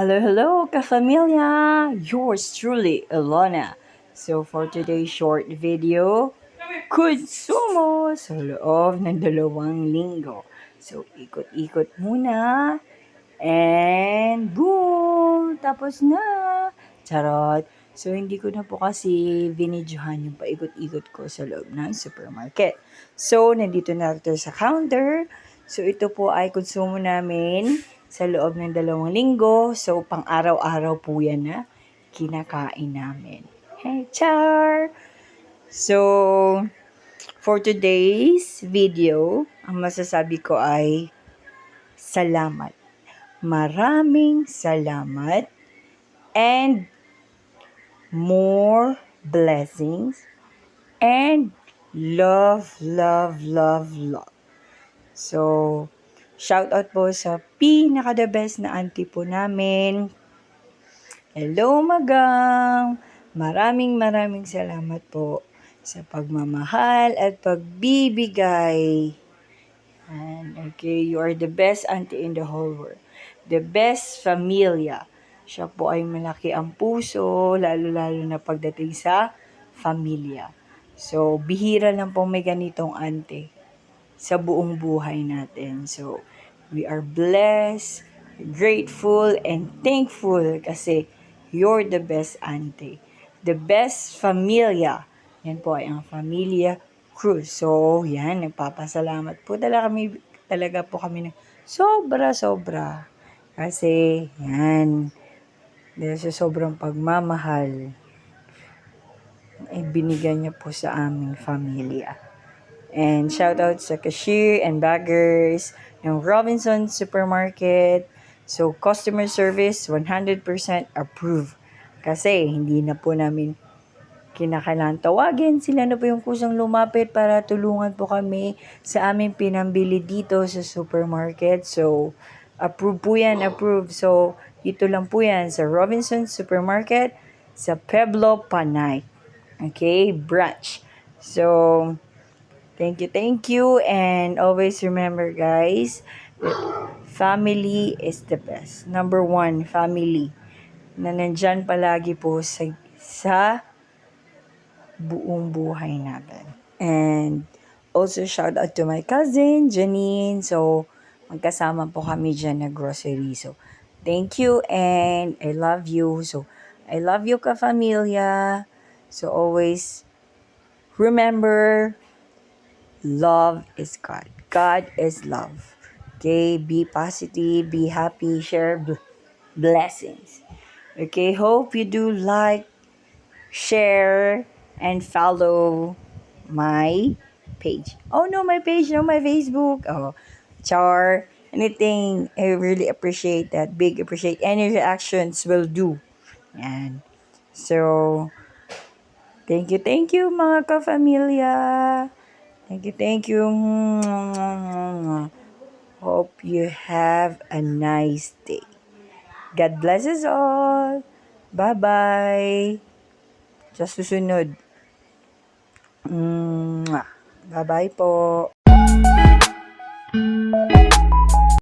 Hello, hello, ka-familia! Yours truly, Ilona. So, for today's short video, konsumo sa loob ng dalawang linggo. So, ikot-ikot muna. And boom! Tapos na! Charot! So, hindi ko na po kasi vinidyohan yung paikot-ikot ko sa loob ng supermarket. So, nandito na ito sa counter. So, ito po ay konsumo namin sa loob ng dalawang linggo. So, pang araw-araw po yan na kinakain namin. Hey, char! So, for today's video, ang masasabi ko ay salamat. Maraming salamat and more blessings and love, love, love, love. So, shout out po sa pinaka the best na auntie po namin. Hello, Magang! Maraming maraming salamat po sa pagmamahal at pagbibigay. And okay, you are the best auntie in the whole world. The best familia. Siya po ay malaki ang puso, lalo-lalo na pagdating sa familia. So, bihira lang po may ganitong auntie sa buong buhay natin. So, we are blessed, grateful, and thankful kasi you're the best auntie. The best familia. Yan po ay ang familia Cruz. So, yan, nagpapasalamat po talaga kami, talaga po kami ng sobra-sobra. Kasi, yan, dahil sa sobrang pagmamahal, ay binigyan niya po sa aming familia. And shout out sa cashier and baggers ng Robinson Supermarket. So, customer service, 100% approved. Kasi, hindi na po namin kinakailangan tawagin. Sila na po yung kusang lumapit para tulungan po kami sa aming pinambili dito sa supermarket. So, approve po yan, approve. So, ito lang po yan sa Robinson Supermarket sa Pueblo, Panay. Okay, branch. So, thank you, thank you. And always remember, guys, family is the best. Number one, family. Na nandyan palagi po sa, sa buong buhay natin. And also shout out to my cousin, Janine. So, magkasama po kami dyan na grocery. So, thank you and I love you. So, I love you ka-familia. So, always remember, love is God. God is love. Okay, be positive, be happy, share bl- blessings. Okay, hope you do like, share, and follow my page. Oh no, my page, no, my Facebook. Oh, char, anything. I really appreciate that. Big appreciate any reactions will do. And so, thank you, thank you mga ka-familia. Thank you, thank you. Hope you have a nice day. God bless us all. Bye-bye. Sa susunod. Bye-bye po.